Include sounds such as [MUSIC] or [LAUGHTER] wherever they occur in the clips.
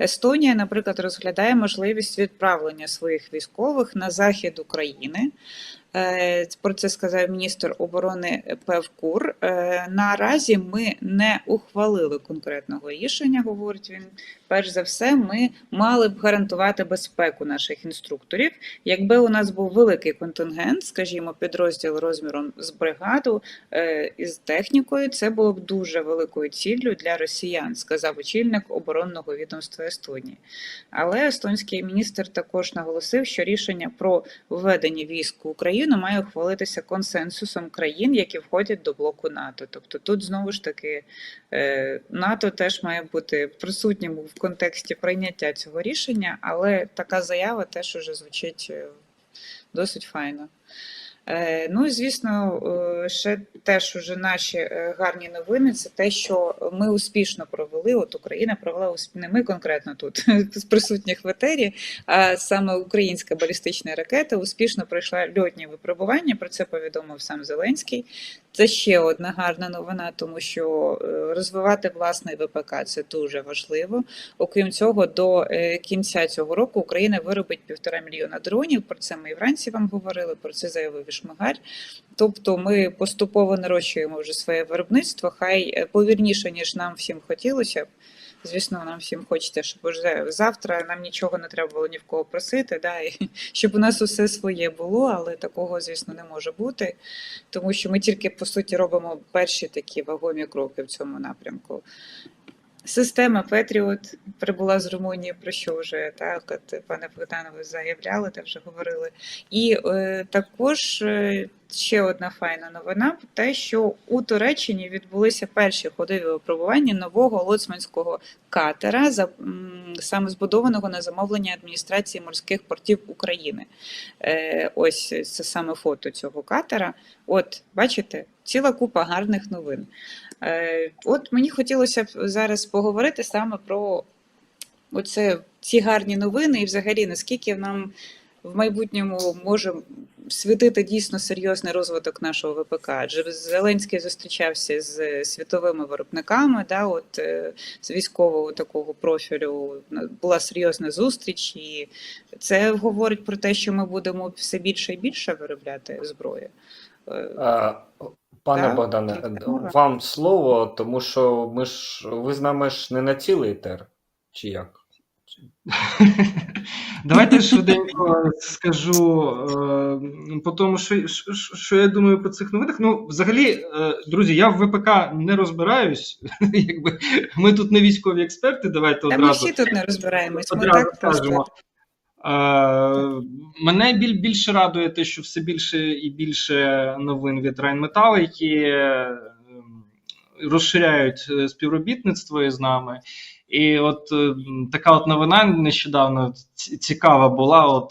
Естонія, наприклад, розглядає можливість відправлення своїх військових на захід України. Е, Про це сказав міністр оборони Певкур. Е, Наразі ми не ухвалили конкретного рішення, говорить він. Перш за все, ми мали б гарантувати безпеку наших інструкторів. Якби у нас був великий контингент, скажімо, підрозділ розміром з бригаду е, із технікою, це було б дуже великою ціллю для росіян, сказав очільник оборонного відомства Естонії. Але естонський міністр також наголосив, що рішення про введення військ в Україну має ухвалитися консенсусом країн, які входять до блоку НАТО. Тобто тут знову ж таки е, НАТО теж має бути присутнім в контексті прийняття цього рішення, але така заява теж уже звучить е, досить файно. Е, Ну і звісно, е, ще теж уже наші е, гарні новини. Це те, що ми успішно провели. От Україна провела не ми конкретно тут [LAUGHS] з присутніх в етері, а саме українська балістична ракета успішно пройшла льотні випробування. Про це повідомив сам Зеленський. Це ще одна гарна новина, тому що е, розвивати власний ВПК це дуже важливо. Окрім цього, до е, кінця цього року Україна виробить півтора мільйона дронів. Про це ми і вранці вам говорили. Про це заявив Шмигаль. Тобто, ми поступово нарощуємо вже своє виробництво. Хай е, повільніше ніж нам всім хотілося б. Звісно, нам всім хочеться, щоб вже завтра нам нічого не треба було ні в кого просити, да, і [LAUGHS] щоб у нас усе своє було, але такого, звісно, не може бути, тому що ми тільки по суті робимо перші такі вагомі кроки в цьому напрямку. Система Петріот прибула з Румунії, про що вже так, от пане Богданове заявляли, та вже говорили. І е, також е, ще одна файна новина: те, що у Туреччині відбулися перші ходові випробування нового лоцманського катера, за саме збудованого на замовлення адміністрації морських портів України. Е, ось це саме фото цього катера. От, бачите, ціла купа гарних новин. Е, От мені хотілося б зараз поговорити саме про оце, ці гарні новини, і взагалі наскільки нам в майбутньому може світити дійсно серйозний розвиток нашого ВПК. Адже Зеленський зустрічався з світовими виробниками, да, от, е, з військового такого профілю була серйозна зустріч, і це говорить про те, що ми будемо все більше і більше виробляти зброю. А, Пане Так, Богдане, вам слово, тому що ми ж ви з нами ж не на цілий тер, чи як? Давайте швиденько скажу е, по тому, що, що, що я думаю по цих новинах. Ну, взагалі, е, друзі, я в ВПК не розбираюсь. [LAUGHS] Якби ми тут не військові експерти. Давайте Та ми всі тут не розбираємось. Ми так мене біль, більше радує те, що все більше і більше новин від Rheinmetall, які е, розширяють е, співробітництво із нами. І от е, така от новина нещодавно цікава була. От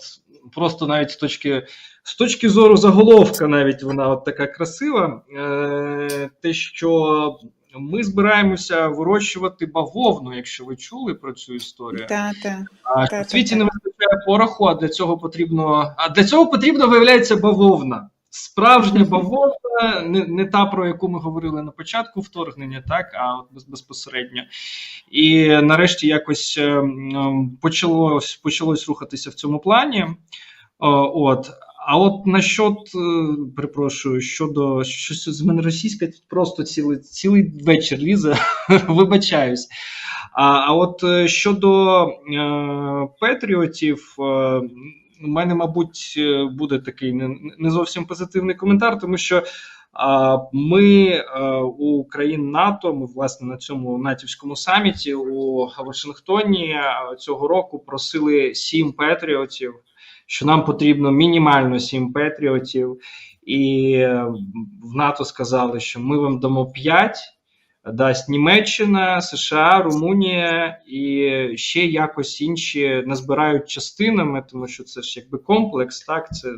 просто навіть з точки, з точки зору заголовка, навіть вона от така красива. Е, те, що ми збираємося вирощувати бавовну, якщо ви чули про цю історію. та, та. А Так, в світі так, не вистачає пороху, а для цього потрібно. А для цього потрібно, виявляється, бавовна. Справжня бавовна, не, не та, про яку ми говорили на початку вторгнення, так, а от безпосередньо. І нарешті якось е, м, почалось, почалось рухатися в цьому плані. От. А от насчет, е, перепрошую, щодо щось з мене російська тут просто цілий, цілий вечір лізе, [LAUGHS] вибачаюсь. А, а от е, щодо е, патріотів, е, у мене, мабуть, буде такий не, не зовсім позитивний коментар, тому що ми у країн НАТО, ми власне на цьому натівському саміті у Вашингтоні цього року просили сім патріотів, що нам потрібно мінімально сім патріотів, і е, в НАТО сказали, що ми вам дамо п'ять дасть Німеччина, США, Румунія і ще якось інші назбирають частинами, тому що це ж якби комплекс, так це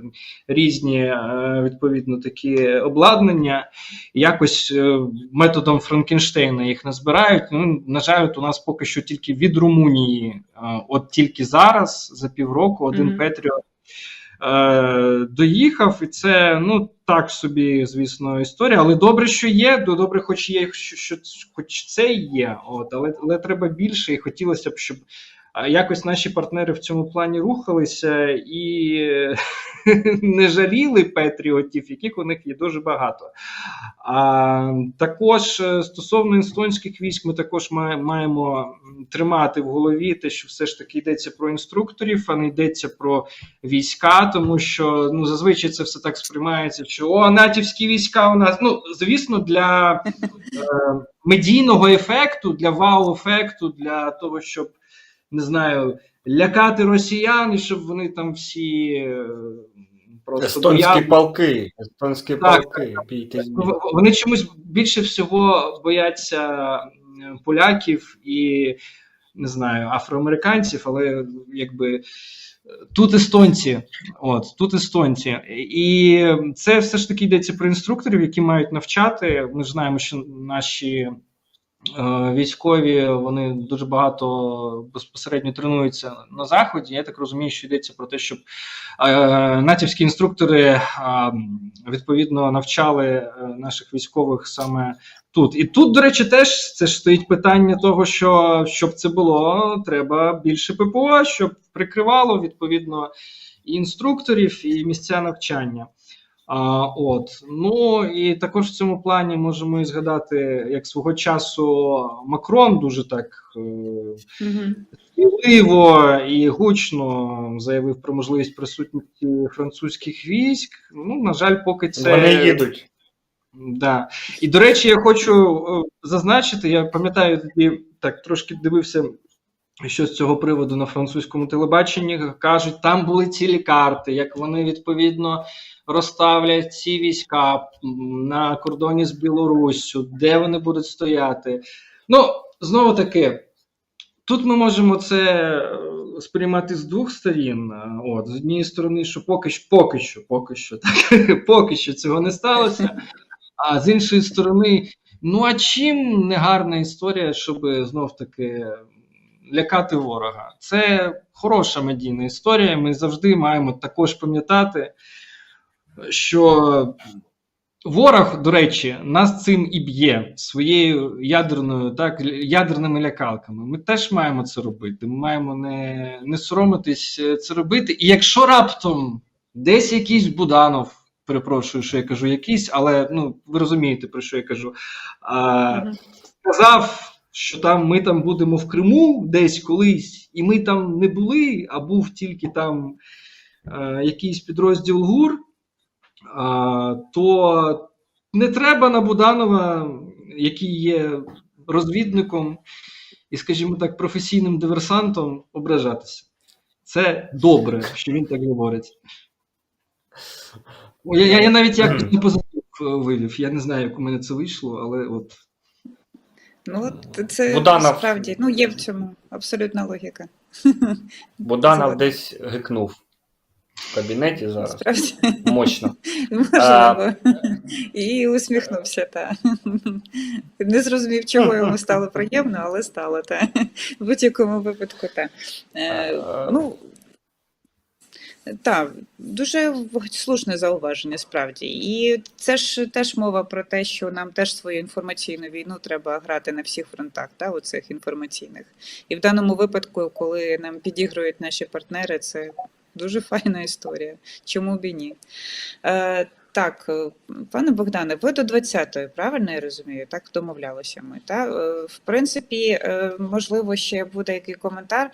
різні е, відповідно такі обладнання. Якось е, методом Франкенштейна їх назбирають. Ну на жаль, от у нас поки що тільки від Румунії, е, от тільки зараз за півроку один Мгм. Петріот. Е, доїхав, і це ну так собі, звісно, історія. Але добре, що є. до- Добре, хоч є, що, що хоч це є. От, але, але треба більше, і хотілося б, щоб якось наші партнери в цьому плані рухалися і [LAUGHS] не жаліли патріотів, яких у них є дуже багато. А також е, стосовно естонських військ, ми також має- маємо тримати в голові те, що все ж таки йдеться про інструкторів, а не йдеться про війська, тому що ну зазвичай це все так сприймається, що о, натівські війська у нас. Ну звісно, для е, медійного ефекту, для вау-ефекту, для того, щоб не знаю, лякати росіян, і щоб вони там всі. е, Просто Естонські боялися. палки, естонські Так, бійтесь. В- Вони чомусь більше всього бояться поляків і не знаю, афроамериканців, але якби е, тут естонці. От тут естонці, і це все ж таки йдеться про інструкторів, які мають навчати. Ми ж знаємо, що наші. Е, Військові вони дуже багато безпосередньо тренуються на заході. Я так розумію, що йдеться про те, щоб е, натівські інструктори е, відповідно навчали наших військових саме тут. І тут, до речі, теж це ж стоїть питання того, що щоб це було, треба більше ППО, щоб прикривало відповідно і інструкторів, і місця навчання. А, от ну і також в цьому плані можемо і згадати, як свого часу Макрон дуже так е, сміливо і гучно заявив про можливість присутності французьких військ. Ну, на жаль, поки це Вони їдуть. Да. І до речі, я хочу е, зазначити, я пам'ятаю тоді так трошки дивився. Що з цього приводу на французькому телебаченні кажуть, там були цілі карти, як вони відповідно розставлять ці війська на кордоні з Білоруссю, де вони будуть стояти. Ну, знову таки, тут ми можемо це е, сприймати з двох сторін. От, з однієї сторони, що поки що, поки що, поки що, [LAUGHS] так, поки що цього не сталося. А з іншої сторони, ну а чим не гарна історія, щоб знов таки лякати ворога? Це хороша медійна історія. Ми завжди маємо також пам'ятати, що ворог, до речі, нас цим і б'є своєю ядерною, так, ядерними лякалками. Ми теж маємо це робити. Ми маємо не, не соромитись е, це робити. І якщо раптом десь якийсь Буданов. Перепрошую, що я кажу якийсь, але ну ви розумієте, про що я кажу. А, Сказав, що там ми там будемо в Криму десь колись, і ми там не були, а був тільки там е, якийсь підрозділ ГУР, а, то не треба на Буданова, який є розвідником і, скажімо так, професійним диверсантом, ображатися. Це добре, що він так говорить. Я, я, я навіть якось не позитив е, вивів. Я не знаю, як у мене це вийшло, але от Ну, це Буданов. справді ну, є в цьому абсолютна логіка. [LAUGHS] Буданов десь гикнув в кабінеті зараз. Справді, Мощно. [LAUGHS] можливо. І усміхнувся, та. Не зрозумів, чого йому стало приємно, але стало, та. В будь-якому випадку, та. Е, ну, так, дуже слушне зауваження, справді. І це ж теж мова про те, що нам теж свою інформаційну війну треба грати на всіх фронтах, та, оцих інформаційних. І в даному випадку, коли нам підігрують наші партнери, це дуже файна історія. Чому б і ні? Е, так, пане Богдане, ви до 20-ї, правильно я розумію? Так домовлялися ми. Та? Е, В принципі, е, можливо, ще буде який коментар.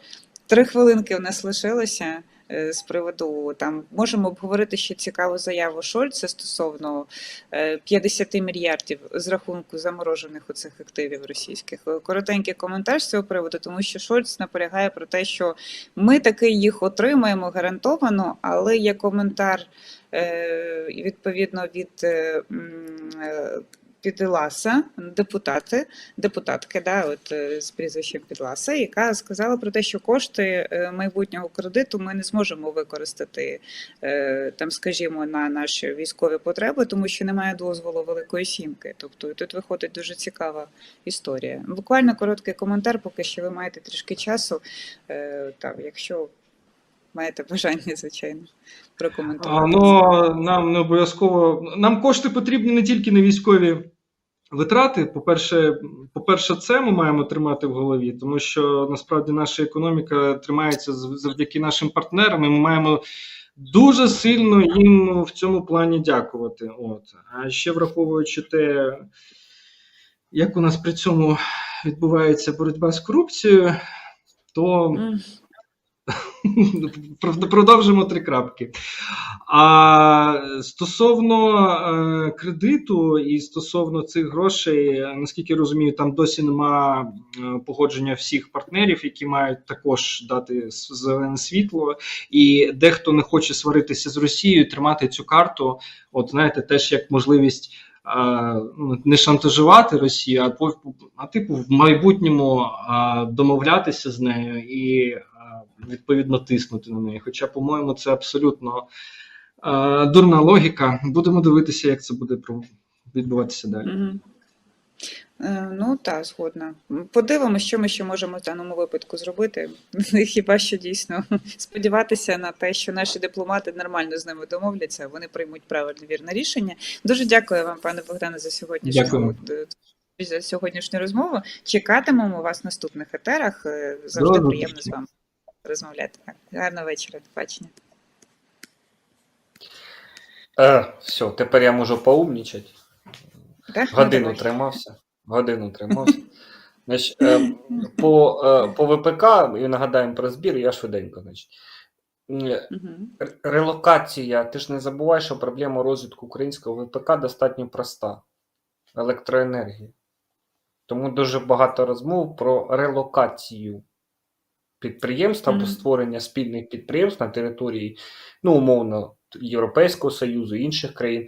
Три хвилинки у нас лишилося з приводу там можемо обговорити ще цікаву заяву Шольца стосовно е, 50 мільярдів з рахунку заморожених оцих активів російських. Е, Коротенький коментар з цього приводу, тому що Шольц наполягає про те, що ми таки їх отримаємо гарантовано, але є коментар е, відповідно від е, е, Підласа, депутати, депутатки, да, от е, з прізвищем Підласа, яка сказала про те, що кошти е, майбутнього кредиту ми не зможемо використати е, там, скажімо, на наші військові потреби, тому що немає дозволу Великої Сімки. Тобто тут виходить дуже цікава історія. Буквально короткий коментар, поки що ви маєте трішки часу. Там, якщо маєте бажання, звичайно, прокоментувати. Ну, нам не обов'язково. Нам кошти потрібні не тільки на військові витрати. По-перше, по-перше, це ми маємо тримати в голові, тому що насправді наша економіка тримається завдяки нашим партнерам, і ми маємо дуже сильно їм в цьому плані дякувати. От. А ще враховуючи те, як у нас при цьому відбувається боротьба з корупцією, то Продовжимо три крапки. А стосовно е, кредиту і стосовно цих грошей, наскільки я розумію, там досі нема е, погодження всіх партнерів, які мають також дати зелене світло. І дехто не хоче сваритися з Росією, тримати цю карту. От знаєте, теж як можливість. е, ну, Не шантажувати Росію, а а типу в майбутньому домовлятися з нею і відповідно тиснути на неї. Хоча, по-моєму, це абсолютно е, дурна логіка. Будемо дивитися, як це буде відбуватися далі. Е, Ну так, згодна. Подивимося, що ми ще можемо в даному випадку зробити. Хіба що дійсно сподіватися на те, що наші дипломати нормально з ними домовляться, вони приймуть правильне вірне рішення. Дуже дякую вам, пане Богдане, за сьогоднішню Дякуємо. е, за сьогоднішню розмову. Чекатимемо вас в наступних етерах. Е, Завжди приємно з вами розмовляти. Так, Гарного вечора, до бачення. Е, все, тепер я можу поумнічати. Так? Ну, Годину давай. тримався. Годину тримався. Значить, е, [LAUGHS] по, е, по ВПК, і нагадаємо про збір, я швиденько. Значить. Е, Релокація. Ти ж не забувай, що проблема розвитку українського ВПК достатньо проста. Електроенергія. Тому дуже багато розмов про релокацію підприємств або створення спільних підприємств на території, ну, умовно, Європейського Союзу, інших країн.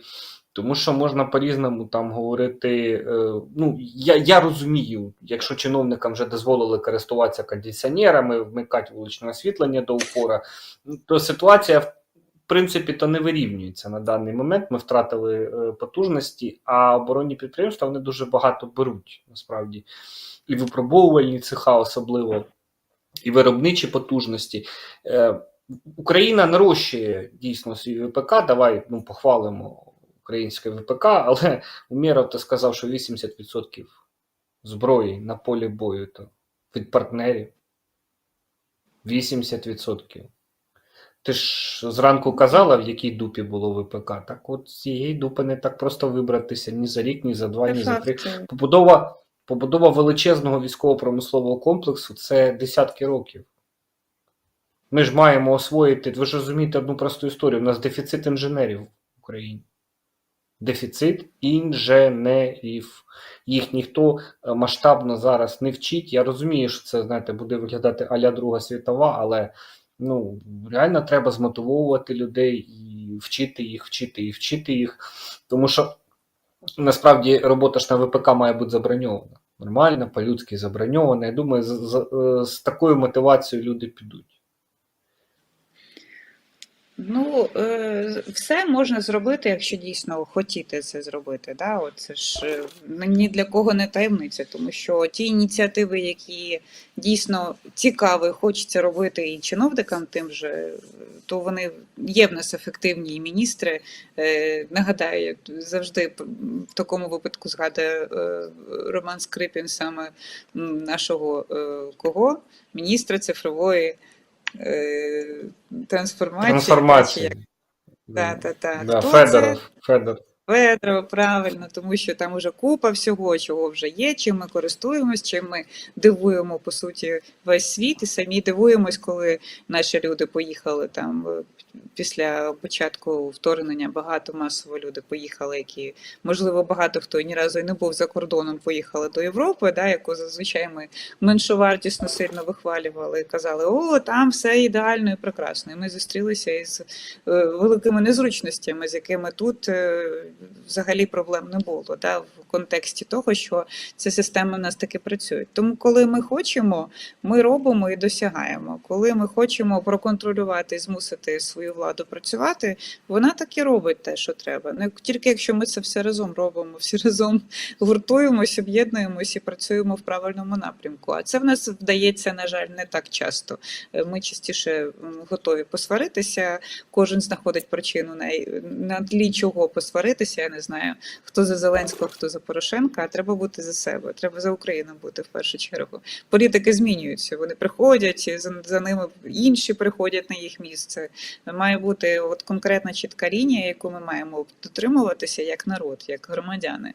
Тому що можна по-різному там говорити. е, Ну, я, я розумію, якщо чиновникам вже дозволили користуватися кондиціонерами, вмикати вуличне освітлення до упора, ну, то ситуація, в принципі, то не вирівнюється на даний момент. Ми втратили е, потужності, а оборонні підприємства вони дуже багато беруть насправді. І випробовувальні цеха особливо, і виробничі потужності. Е, Україна нарощує дійсно свій ВПК. Давай ну, похвалимо українське ВПК, але Умєров ти сказав, що 80% зброї на полі бою то від партнерів. 80%. Ти ж зранку казала, в якій дупі було ВПК. Так от з цієї дупи не так просто вибратися ні за рік, ні за два, ні за три. Побудова, побудова величезного військово-промислового комплексу це десятки років. Ми ж маємо освоїти, ви ж розумієте одну просту історію. У нас дефіцит інженерів в Україні. Дефіцит інженерів. Їх ніхто е, масштабно зараз не вчить. Я розумію, що це, знаєте, буде виглядати аля Друга світова, але ну, реально треба змотивовувати людей і вчити їх, вчити їх, вчити їх. Тому що насправді робота ж на ВПК має бути заброньована. Нормально, по-людськи заброньована. Я думаю, з, з, з такою мотивацією люди підуть. Ну, е, все можна зробити, якщо дійсно хотіти це зробити. Да? Це ж е, ні для кого не таємниця, тому що ті ініціативи, які дійсно цікаві, хочеться робити і чиновникам тим же, то вони є в нас ефективні і міністри. Е, Нагадаю, завжди в такому випадку згадує Роман Скрипін саме нашого кого? Міністра цифрової. Е, Трансформації, Так, так, як та, та, та. Да, Федоров? Федор. Федоров, правильно, тому що там уже купа всього, чого вже є, чим ми користуємось, чим ми дивуємо по суті весь світ, і самі дивуємось, коли наші люди поїхали там е, після початку вторгнення. Багато масово люди поїхали, які можливо багато хто ні разу і не був за кордоном, поїхали до Європи, да, яку зазвичай ми меншовартісно сильно вихвалювали, казали, о, там все ідеально і прекрасно. І ми зустрілися із е, великими незручностями, з якими тут е, взагалі проблем не було, да, в контексті того, що ця система в нас таки працює. Тому, коли ми хочемо, ми робимо і досягаємо. Коли ми хочемо проконтролювати і змусити свою владу працювати, вона так і робить те, що треба. Ну, тільки якщо ми це все разом робимо, всі разом гуртуємось, об'єднуємось і працюємо в правильному напрямку. А це в нас вдається, на жаль, не так часто. Е, Ми частіше готові посваритися, кожен знаходить причину на тлі чого посваритися. Боротися. Я не знаю, хто за Зеленського, хто за Порошенка, а треба бути за себе. Треба за Україну бути в першу чергу. Політики змінюються. Вони приходять за, за ними інші приходять на їх місце. Має бути от конкретна чітка лінія, яку ми маємо дотримуватися як народ, як громадяни.